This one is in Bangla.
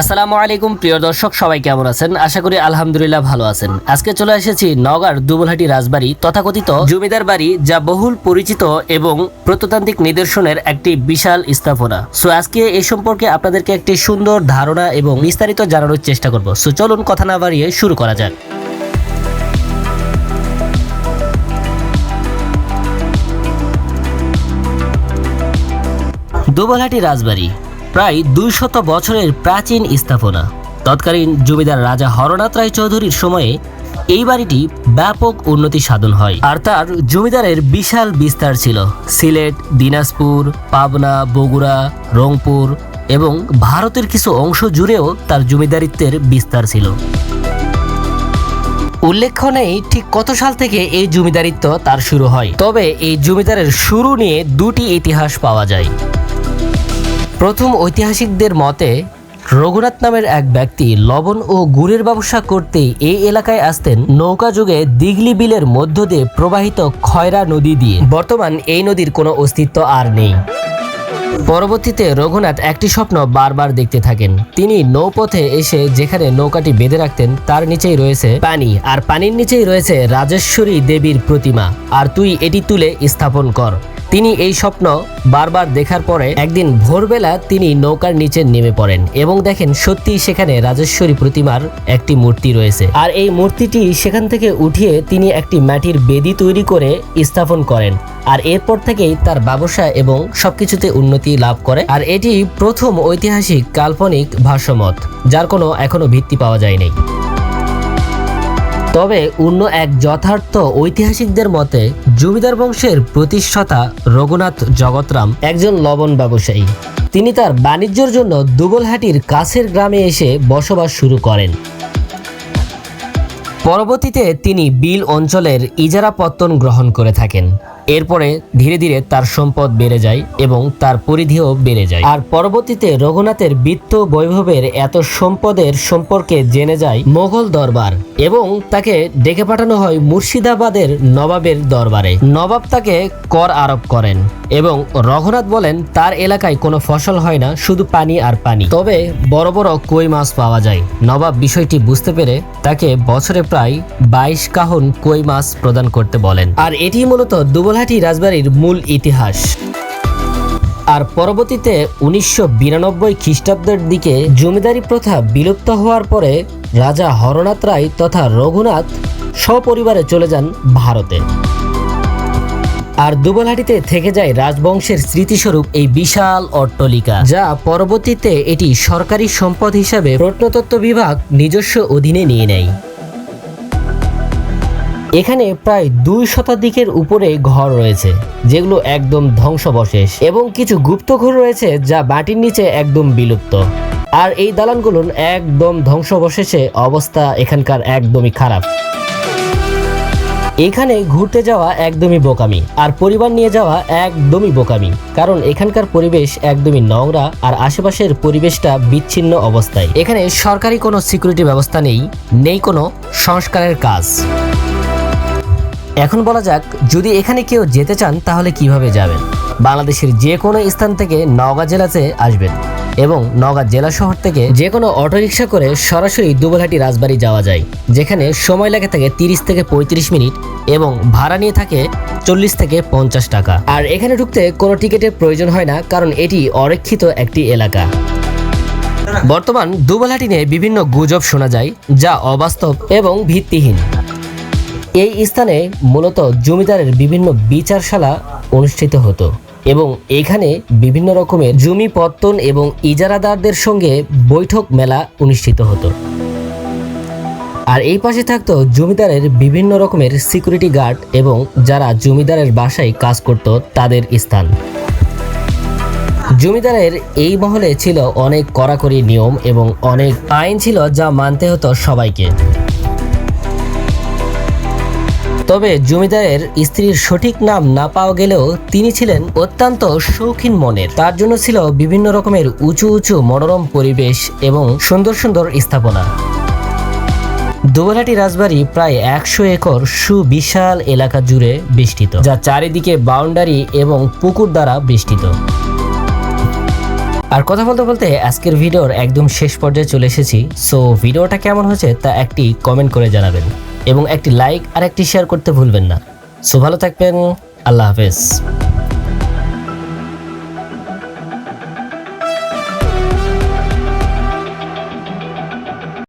আসসালামু আলাইকুম, প্রিয় দর্শক, সবাই কেমন আছেন? আশা করি আলহামদুলিল্লাহ ভালো আছেন। আজকে চলে এসেছি নগার দুবলহাটি রাজবাড়ি তথাকথিত জমিদার বাড়ি যা বহুল পরিচিত এবং প্রত্নতান্ত্রিক নিদর্শনের একটি বিশাল স্থাপনা। সো আজকে এই সম্পর্কে আপনাদেরকে একটি সুন্দর ধারণা এবং বিস্তারিত জানানোর চেষ্টা করব। সো চলুন কথা না বাড়িয়ে শুরু করা যাক। দুবলহাটি রাজবাড়ি প্রায় দুইশত বছরের প্রাচীন স্থাপনা। তৎকালীন জমিদার রাজা হরনাথ রায় চৌধুরীর সময়ে এই বাড়িটি ব্যাপক উন্নতি সাধন হয়। আর তার জমিদারের বিশাল বিস্তার ছিল। সিলেট, দিনাজপুর, পাবনা, বগুড়া, রংপুর এবং ভারতের কিছু অংশ জুড়েও তার জমিদারিত্বের বিস্তার ছিল। উল্লেখ্য নেই ঠিক কত সাল থেকে এই জমিদারিত্ব তার শুরু হয়। তবে এই জমিদারের শুরু নিয়ে দুটি ইতিহাস পাওয়া যায়। প্রথম ঐতিহাসিকদের মতে, রঘুনাথ নামের এক ব্যক্তি লবণ ও গুড়ের ব্যবসা করতেই এই এলাকায় আসতেন নৌকা যুগে দিগলি বিলের মধ্য দিয়ে প্রবাহিত খয়রা নদী দিয়ে। বর্তমান এই নদীর কোনো অস্তিত্ব আর নেই। পরবর্তীতে রঘুনাথ একটি স্বপ্ন বারবার দেখতে থাকেন। তিনি নৌপথে এসে যেখানে নৌকাটি বেঁধে রাখতেন, তার নিচেই রয়েছে পানি, আর পানির নিচেই রয়েছে রাজেশ্বরী দেবীর প্রতিমা। আর তুই এটি তুলে স্থাপন কর। তিনি এই স্বপ্ন বারবার দেখার পরে একদিন ভোরবেলা তিনি নৌকার নিচে নেমে পড়েন এবং দেখেন সত্যি সেখানে রাজেশ্বরী প্রতিমার একটি মূর্তি রয়েছে। আর এই মূর্তিটি সেখান থেকে উঠিয়ে তিনি একটি মাটির বেদি তৈরি করে স্থাপন করেন। আর এরপর থেকেই তার ব্যবসা এবং সবকিছুতে উন্নতি লাভ করে। আর এটি প্রথম ঐতিহাসিক কাল্পনিক ভাষ্যমত, যার কোনো এখনও ভিত্তি পাওয়া যায়নি। তবে অন্য এক যথার্থ ঐতিহাসিকদের মতে, জমিদার বংশের প্রতিষ্ঠাতা রঘুনাথ জগতরাম একজন লবণ ব্যবসায়ী। তিনি তার বাণিজ্যর জন্য দুগলহাটির কাছের গ্রামে এসে বসবাস শুরু করেন। পরবর্তীতে তিনি বিল অঞ্চলের ইজারা পত্তন গ্রহণ করে থাকেন। এরপরে ধীরে ধীরে তার সম্পদ বেড়ে যায় এবং তার পরিধিও বেড়ে যায়। আর পরবর্তীতে রঘুনাথের বৃত্ত বৈভবের এত সম্পদের সম্পর্কে জেনে যায় মোগল দরবার এবং তাকে ডেকে পাঠানো হয় মুর্শিদাবাদের নবাবের দরবারে। নবাব তাকে কর আরোপ করেন এবং রঘুনাথ বলেন, তার এলাকায় কোনো ফসল হয় না, শুধু পানি আর পানি। তবে বড় বড় কই মাছ পাওয়া যায়। নবাব বিষয়টি বুঝতে পেরে তাকে বছরে প্রায় বাইশ কাহন কই মাছ প্রদান করতে বলেন। আর এটি মূলত দুবলহাটি রাজবাড়ির মূল ইতিহাস। আর পরবর্তীতে উনিশশো বিরানব্বই খ্রিস্টাব্দের দিকে জমিদারি প্রথা বিলুপ্ত হওয়ার পরে রাজা হরনাথ রায় তথা রঘুনাথ সপরিবারে চলে যান ভারতে। আর দুবলহাটিতে থেকে যায় রাজবংশের স্মৃতিস্বরূপ এই বিশাল অট্টলিকা, যা পরবর্তীতে এটি সরকারি সম্পদ হিসাবে প্রত্নতত্ত্ব বিভাগ নিজস্ব অধীনে নিয়ে নেয়। এখানে প্রায় দুই শতাধিকের উপরে ঘর রয়েছে, যেগুলো একদম ধ্বংসবশেষ, এবং কিছু গুপ্তঘর রয়েছে যা মাটির নিচে একদম বিলুপ্ত। আর এই দালানগুলোর একদম ধ্বংসবশেষে অবস্থা এখানকার একদমই খারাপ। এখানে ঘুরতে যাওয়া একদমই বোকামি, আর পরিবার নিয়ে যাওয়া একদমই বোকামি, কারণ এখানকার পরিবেশ একদমই নোংরা, আর আশেপাশের পরিবেশটা বিচ্ছিন্ন অবস্থায়। এখানে সরকারি কোনো সিকিউরিটি ব্যবস্থা নেই নেই কোনো সংস্কারের কাজ। এখন বলা যাক, যদি এখানে কেউ যেতে চান, তাহলে কীভাবে যাবেন? বাংলাদেশের যে কোনো স্থান থেকে নওগাঁ জেলাতে আসবেন এবং নওগাঁ জেলা শহর থেকে যে কোনো অটোরিকশা করে সরাসরি দুবলহাটি রাজবাড়ি যাওয়া যায়, যেখানে সময় লাগে থাকে তিরিশ থেকে পঁয়ত্রিশ মিনিট এবং ভাড়া নিয়ে থাকে চল্লিশ থেকে পঞ্চাশ টাকা। আর এখানে ঢুকতে কোনো টিকিটের প্রয়োজন হয় না, কারণ এটি অরক্ষিত একটি এলাকা। বর্তমান দুবলহাটি নিয়ে বিভিন্ন গুজব শোনা যায়, যা অবাস্তব এবং ভিত্তিহীন। এই স্থানে মূলত জমিদারের বিভিন্ন বিচারশালা অনুষ্ঠিত হতো এবং এখানে বিভিন্ন রকমের জমি পত্তন এবং ইজারাদারদের সঙ্গে বৈঠক মেলা অনুষ্ঠিত হতো। আর এই পাশে থাকতো জমিদারের বিভিন্ন রকমের সিকিউরিটি গার্ড এবং যারা জমিদারের বাসায় কাজ করত তাদের স্থান। জমিদারের এই মহলে ছিল অনেক কড়াকড়ি নিয়ম এবং অনেক আইন ছিল যা মানতে হতো সবাইকে। তবে জমিদারের স্ত্রীর সঠিক নাম না পাওয়া গেলেও তিনি ছিলেন অত্যন্ত শৌখিন মনের। তার জন্য ছিল বিভিন্ন রকমের উঁচু উঁচু মনোরম পরিবেশ এবং সুন্দর সুন্দর স্থাপনা। দুবলাটি রাজবাড়ি প্রায় একশো একর সুবিশাল এলাকা জুড়ে বেষ্টিত, যা চারিদিকে বাউন্ডারি এবং পুকুর দ্বারা বেষ্টিত। আর কথা বলতে বলতে আজকের ভিডিওর একদম শেষ পর্যায়ে চলে এসেছি। সো ভিডিওটা কেমন হয়েছে তা একটি কমেন্ট করে জানাবেন। এবং একটি লাইক আর একটি শেয়ার করতে ভুলবেন না। সো ভালো থাকবেন আল্লাহ হাফেজ।